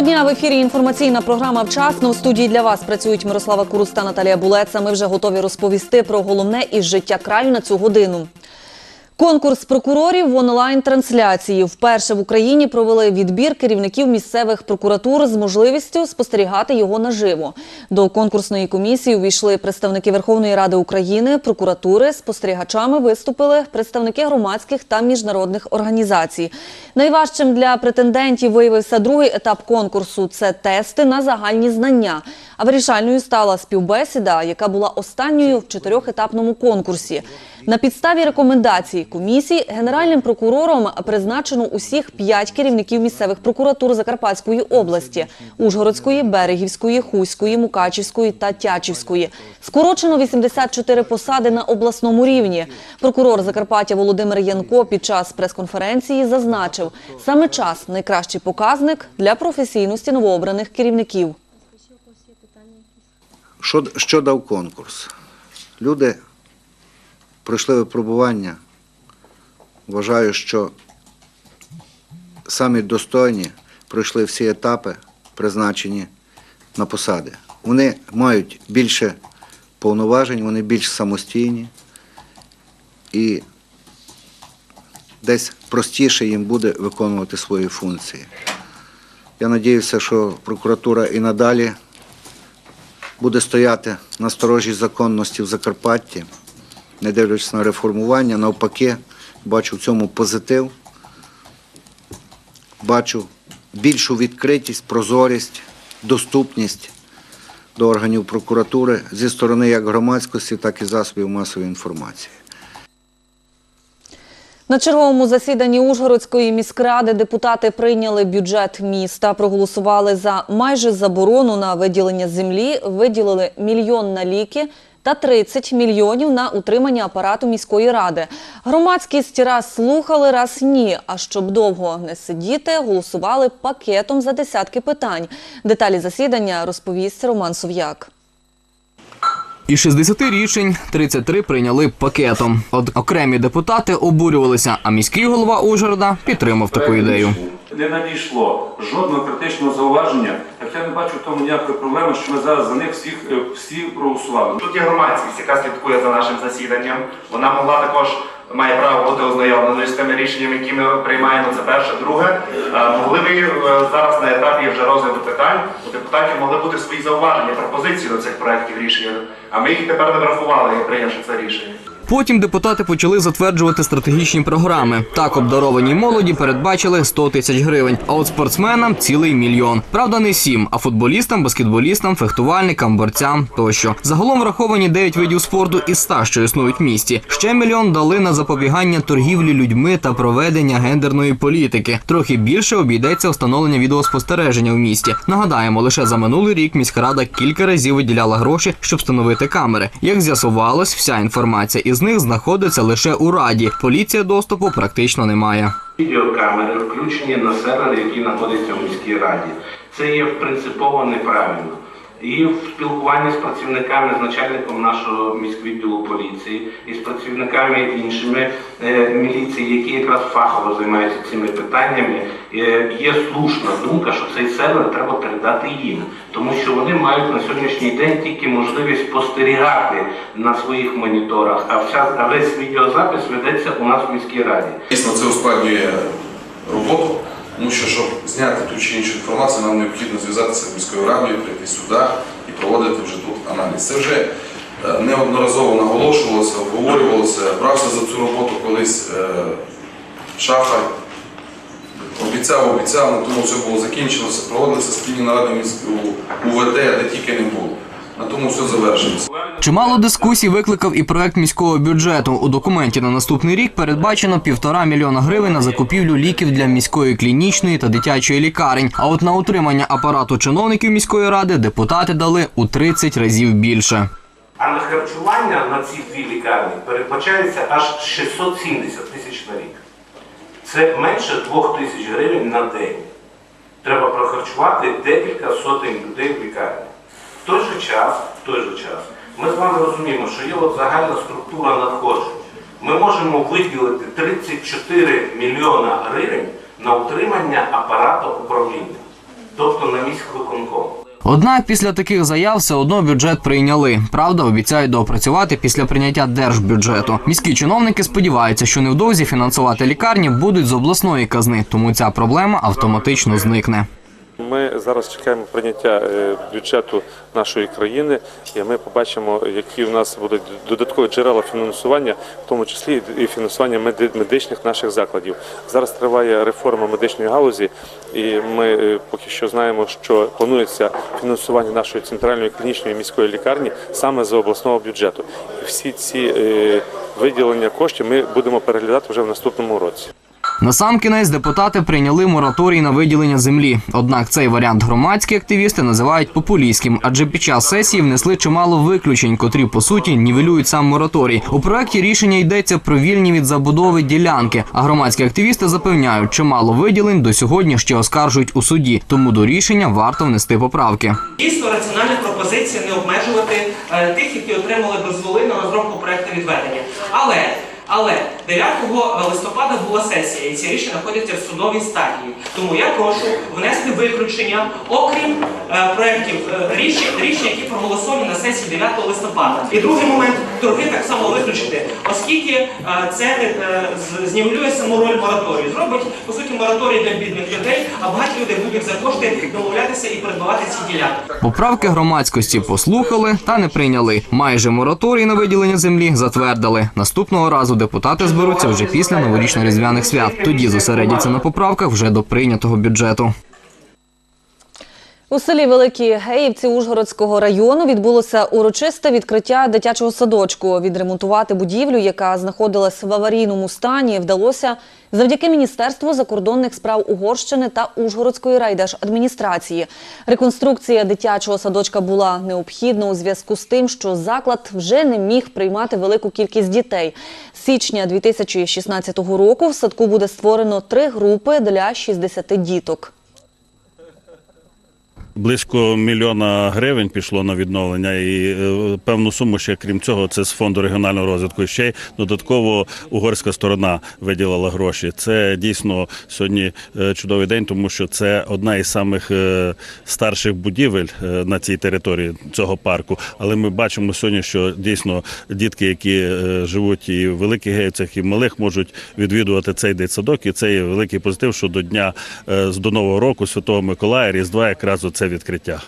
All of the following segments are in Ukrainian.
Доброго дня в ефірі. Інформаційна програма вчасно. в студії для вас працюють Мирослава Курус та Наталія Булеца. Ми вже готові розповісти про головне із життя краю на цю годину. Конкурс прокурорів в онлайн-трансляції. Вперше в Україні провели відбір керівників місцевих прокуратур з можливістю спостерігати його наживо. До конкурсної комісії увійшли представники Верховної Ради України, прокуратури. Спостерігачами виступили представники громадських та міжнародних організацій. Найважчим для претендентів виявився другий етап конкурсу це тести на загальні знання. А вирішальною стала співбесіда, яка була останньою в чотирьохетапному конкурсі. На підставі рекомендацій комісії генеральним прокурором призначено усіх п'ять керівників місцевих прокуратур Закарпатської області: Ужгородської, Берегівської, Хуської, Мукачівської та Тячівської. Скорочено 84 посади на обласному рівні. Прокурор Закарпаття Володимир Янко під час прес-конференції зазначив, саме час найкращий показник для професійності новообраних керівників. Що, що дав конкурс? Люди пройшли випробування. Вважаю, що самі достойні пройшли всі етапи, призначені на посади. Вони мають більше повноважень, вони більш самостійні і десь простіше їм буде виконувати свої функції. Я сподіваюся, що прокуратура і надалі буде стояти на сторожі законності в Закарпатті, не дивлячись на реформування. Навпаки, бачу в цьому позитив, бачу більшу відкритість, прозорість, доступність до органів прокуратури зі сторони як громадськості, так і засобів масової інформації. На черговому засіданні Ужгородської міськради депутати прийняли бюджет міста, проголосували за майже заборону на виділення землі, виділили мільйон на ліки та 30 мільйонів на утримання апарату міської ради. Громадськість раз слухали, раз ні. А щоб довго не сидіти, голосували пакетом за десятки питань. Деталі засідання розповість Роман Сов'як. Із 60 рішень 33 прийняли пакетом. От окремі депутати обурювалися, а міський голова Ужгорода підтримав таку ідею. Не надійшло жодного критичного зауваження. Так я не бачу в тому ніякої проблеми, що ми зараз за них всіх е, всі проголосували. Тут є громадськість, яка слідкує за нашим засіданням. Вона могла також має право бути ознайомленою з тими рішеннями, які ми приймаємо. Це перше. Друге, е, могли ви е, зараз на етапі вже розгляду питань у депутатів могли бути свої зауваження, пропозиції до цих проєктів рішення. А ми їх тепер не врахували, прийнявши це рішення. Потім депутати почали затверджувати стратегічні програми. Так обдарованій молоді передбачили 100 тисяч гривень, а от спортсменам цілий мільйон. Правда, не сім, а футболістам, баскетболістам, фехтувальникам, борцям тощо. Загалом враховані 9 видів спорту із 100, що існують в місті. Ще мільйон дали на запобігання торгівлі людьми та проведення гендерної політики. Трохи більше обійдеться встановлення відеоспостереження в місті. Нагадаємо, лише за минулий рік міська рада кілька разів виділяла гроші, щоб встановити камери. Як з'ясувалось, вся інформація із них знаходиться лише у раді. Поліція доступу практично не має. Відеокамери включені на сервер, який знаходиться в міській раді. Це є принципово неправильно. І в спілкуванні з працівниками, з начальником нашого міськвідділу поліції і з працівниками іншими е, міліції, які якраз фахово займаються цими питаннями, е, є слушна думка, що цей сервер треба передати їм, тому що вони мають на сьогоднішній день тільки можливість спостерігати на своїх моніторах, а вся весь відеозапис ведеться у нас в міській раді. Дійсно, це ускладнює роботу, тому що, щоб зняти ту чи іншу інформацію, нам необхідно зв'язатися з міською радою, прийти сюди і проводити вже тут аналіз. Це вже е, неодноразово наголошувалося, обговорювалося. Брався за цю роботу колись е, шафа. Обіцяв, обіцяв, на тому все було закінчилося. Проводилися спільні наради у УВТ, де тільки не було. На тому все завершилося. Чимало дискусій викликав і проект міського бюджету. У документі на наступний рік передбачено півтора мільйона гривень на закупівлю ліків для міської клінічної та дитячої лікарень. А от на утримання апарату чиновників міської ради депутати дали у 30 разів більше. А на харчування на ці дві лікарні передбачається аж 670 тисяч на рік. Це менше 2 тисяч гривень на день. Треба прохарчувати декілька сотень людей в лікарні. Той же час, в той же час, ми з вами розуміємо, що є от загальна структура надходжень. Ми можемо виділити 34 мільйона гривень на утримання апарату управління. тобто на міськвиконком. Однак після таких заяв все одно бюджет прийняли. Правда, обіцяють доопрацювати після прийняття держбюджету. Міські чиновники сподіваються, що невдовзі фінансувати лікарні будуть з обласної казни, тому ця проблема автоматично зникне. Ми зараз чекаємо прийняття е, бюджету нашої країни, і ми побачимо, які в нас будуть додаткові джерела фінансування, в тому числі і фінансування медичних наших закладів. Зараз триває реформа медичної галузі, і ми е, поки що знаємо, що планується фінансування нашої центральної клінічної міської лікарні саме з обласного бюджету. Всі ці е, виділення коштів ми будемо переглядати вже в наступному році. Насамкінець депутати прийняли мораторій на виділення землі. Однак цей варіант громадські активісти називають популістським, адже під час сесії внесли чимало виключень, котрі по суті нівелюють сам мораторій. У проекті рішення йдеться про вільні від забудови ділянки. А громадські активісти запевняють, чимало виділень до сьогодні ще оскаржують у суді, тому до рішення варто внести поправки. Дійсно, раціональна пропозиція не обмежувати е, тих, які отримали дозволи на розробку проекту відведення. Але але 9 листопада була сесія, і ці рішення знаходяться в судовій стадії. Тому я прошу внести виключення, окрім е, проєктів е, рішень, рішень, які проголосовані на сесії 9 листопада. І другий момент торги так само виключити, оскільки е, це е, знівелює саму роль мораторію. Зробить по суті мораторій для бідних людей, а багаті люди будуть за кошти домовлятися і придбавати ці ділянки. Поправки громадськості послухали та не прийняли. Майже мораторій на виділення землі затвердили. Наступного разу депутати зберуться вже після новорічно-різдвяних свят. Тоді зосередяться на поправках вже до прийнятого бюджету. У селі Великі Геївці Ужгородського району відбулося урочисте відкриття дитячого садочку. Відремонтувати будівлю, яка знаходилась в аварійному стані, вдалося завдяки Міністерству закордонних справ Угорщини та Ужгородської райдержадміністрації. Реконструкція дитячого садочка була необхідна у зв'язку з тим, що заклад вже не міг приймати велику кількість дітей. З січня 2016 року в садку буде створено три групи для 60 діток. Близько мільйона гривень пішло на відновлення, і е, певну суму ще крім цього, це з фонду регіонального розвитку. Ще й додатково угорська сторона виділила гроші. Це дійсно сьогодні е, чудовий день, тому що це одна із самих е, старших будівель на цій території цього парку. Але ми бачимо сьогодні, що дійсно дітки, які живуть і в великих гейцях, і в малих, можуть відвідувати цей дитсадок. І це є великий позитив, що до дня до нового року Святого Миколая, Різдва, якраз оце відкриття.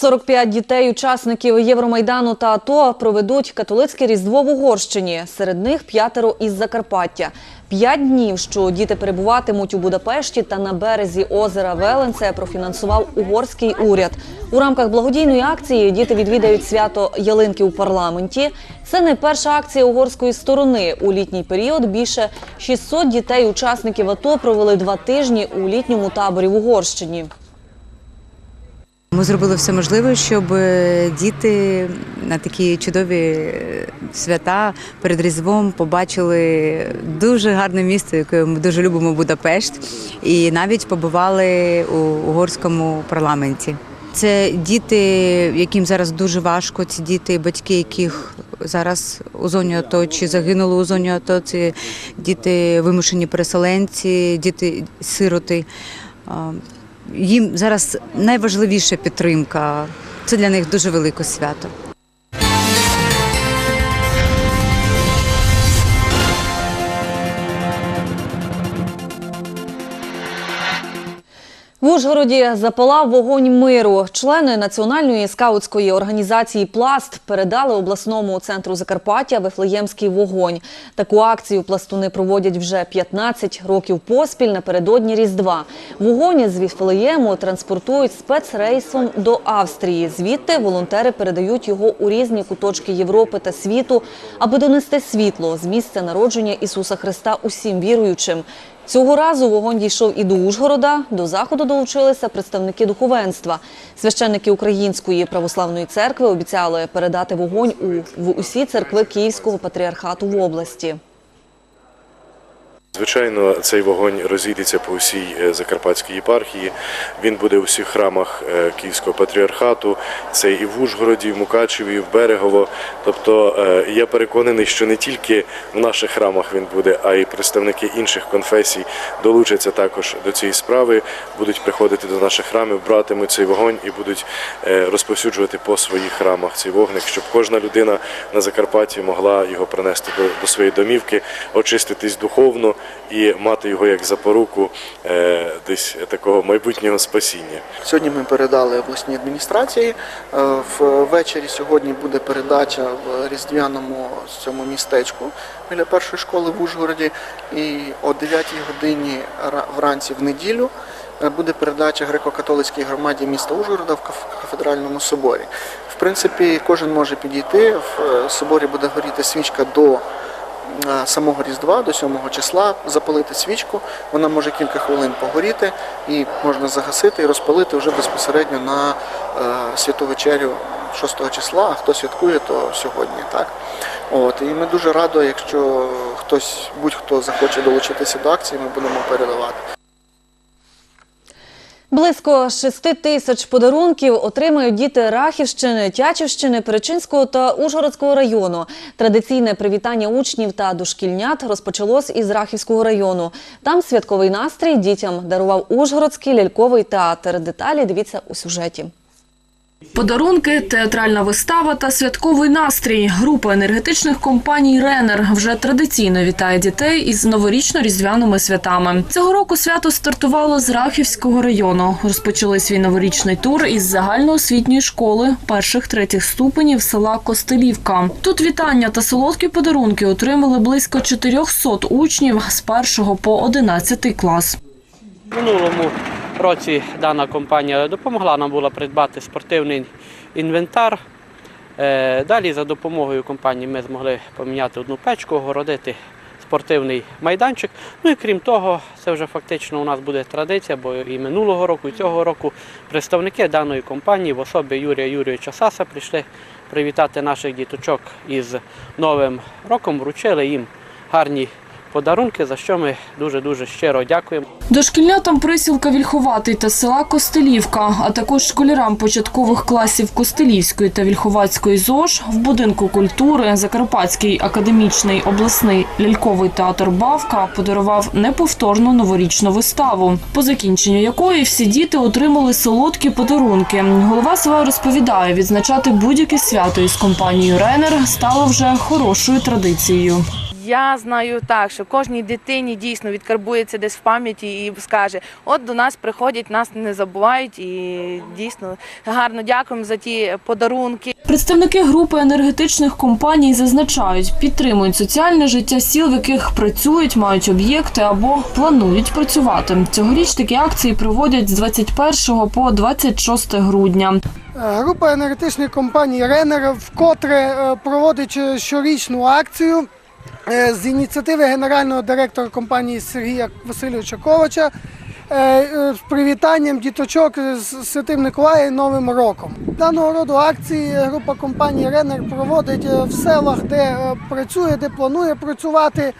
45 дітей, учасників Євромайдану та АТО проведуть католицьке різдво в Угорщині. Серед них п'ятеро із Закарпаття. П'ять днів, що діти перебуватимуть у Будапешті та на березі озера Веленце, профінансував угорський уряд. У рамках благодійної акції діти відвідають свято ялинки у парламенті. Це не перша акція угорської сторони. У літній період більше 600 дітей-учасників АТО провели два тижні у літньому таборі в Угорщині. Ми зробили все можливе, щоб е, діти на такі чудові е, свята перед Різдвом побачили дуже гарне місто, яке ми дуже любимо Будапешт, і навіть побували у угорському парламенті. Це діти, яким зараз дуже важко. Це діти, батьки, яких зараз у зоні АТО чи загинули у зоні АТО. Це діти вимушені переселенці, діти сироти. Їм зараз найважливіша підтримка. Це для них дуже велике свято. В Ужгороді запалав вогонь миру. Члени національної скаутської організації Пласт передали обласному центру Закарпаття Вифлеємський вогонь. Таку акцію пластуни проводять вже 15 років поспіль напередодні Різдва. Вогонь з Вифлеєму транспортують спецрейсом до Австрії. Звідти волонтери передають його у різні куточки Європи та світу, аби донести світло з місця народження Ісуса Христа усім віруючим. Цього разу вогонь дійшов і до Ужгорода. До заходу долучилися представники духовенства. Священники Української православної церкви обіцяли передати вогонь у в усі церкви Київського патріархату в області. Звичайно, цей вогонь розійдеться по всій е, Закарпатській єпархії. Він буде у всіх храмах е, Київського патріархату. Це і в Ужгороді, і в Мукачеві, і в Берегово. Тобто е, я переконаний, що не тільки в наших храмах він буде, а й представники інших конфесій долучаться також до цієї справи, будуть приходити до наших храмів, братимуть цей вогонь і будуть розповсюджувати по своїх храмах цей вогник, щоб кожна людина на Закарпатті могла його принести до своєї домівки, очиститись духовно і мати його як запоруку е, десь такого майбутнього спасіння. Сьогодні ми передали обласній адміністрації. Е, Ввечері сьогодні буде передача в різдвяному цьому містечку біля першої школи в Ужгороді. І о 9 годині ра- вранці в неділю е, буде передача греко-католицькій громаді міста Ужгорода в каф- кафедральному соборі. В принципі, кожен може підійти. В соборі буде горіти свічка до самого Різдва, до 7 числа, запалити свічку. Вона може кілька хвилин погоріти і можна загасити і розпалити вже безпосередньо на е, святу вечерю 6 числа, а хто святкує, то сьогодні. Так? От, і ми дуже раді, якщо хтось, будь-хто захоче долучитися до акції, ми будемо передавати. Близько 6 тисяч подарунків отримають діти Рахівщини, Тячівщини, Перечинського та Ужгородського району. Традиційне привітання учнів та дошкільнят розпочалось із Рахівського району. Там святковий настрій дітям дарував Ужгородський ляльковий театр. Деталі дивіться у сюжеті. Подарунки, театральна вистава та святковий настрій. Група енергетичних компаній Ренер вже традиційно вітає дітей із новорічно-різдвяними святами. Цього року свято стартувало з Рахівського району. Розпочали свій новорічний тур із загальноосвітньої школи перших третіх ступенів села Костелівка. Тут вітання та солодкі подарунки отримали близько 400 учнів з 1 по 11 клас. Минулому році дана компанія допомогла нам було придбати спортивний інвентар. Е, Далі за допомогою компанії ми змогли поміняти одну печку, огородити спортивний майданчик. Ну і крім того, це вже фактично у нас буде традиція, бо і минулого року, і цього року представники даної компанії в особі Юрія Юрійовича Саса прийшли привітати наших діточок із Новим роком, вручили їм гарні подарунки, за що ми дуже-дуже щиро дякуємо. Дошкільнятам присілка Вільховатий та села Костелівка, а також школярам початкових класів Костелівської та Вільховацької ЗОЖ в будинку культури Закарпатський академічний обласний ляльковий театр Бавка подарував неповторну новорічну виставу, по закінченню якої всі діти отримали солодкі подарунки. Голова села розповідає, відзначати будь-яке свято із компанією Ренер стало вже хорошою традицією. Я знаю так, що кожній дитині дійсно відкарбується десь в пам'яті і скаже: от до нас приходять, нас не забувають, і дійсно гарно дякуємо за ті подарунки. Представники групи енергетичних компаній зазначають, підтримують соціальне життя сіл, в яких працюють, мають об'єкти або планують працювати. Цьогоріч такі акції проводять з 21 по 26 грудня. Група енергетичних компаній Ренер вкотре е, проводить е, щорічну акцію з ініціативи генерального директора компанії Сергія Васильовича Ковача е, е, з привітанням діточок з Святим Миколаєм Новим роком. Даного роду акції група компанії Ренер проводить е, в селах, де е, працює, де планує працювати.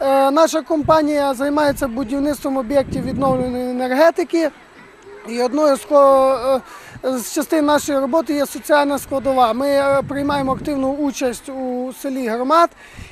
Е, Наша компанія займається будівництвом об'єктів відновленої енергетики. І одною з, е, з частин нашої роботи є соціальна складова. Ми е, приймаємо активну участь у селі громад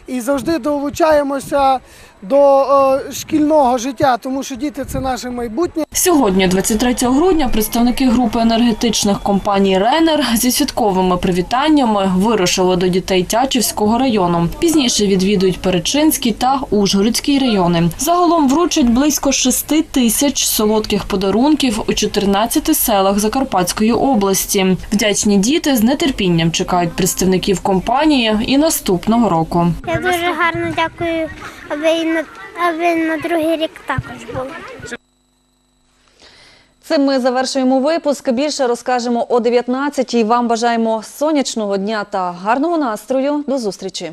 і завжди долучаємося до е, шкільного життя, тому що діти це наше майбутнє. Сьогодні, 23 грудня, представники групи енергетичних компаній Ренер зі святковими привітаннями вирушили до дітей Тячівського району. Пізніше відвідують Перечинський та Ужгородський райони. Загалом вручать близько 6 тисяч солодких подарунків у 14 селах Закарпатської області. Вдячні діти з нетерпінням чекають представників компанії і наступного року. Я дуже гарно дякую, на аби на другий рік також було. Цим ми завершуємо випуск. Більше розкажемо о 19-й. Вам бажаємо сонячного дня та гарного настрою. До зустрічі.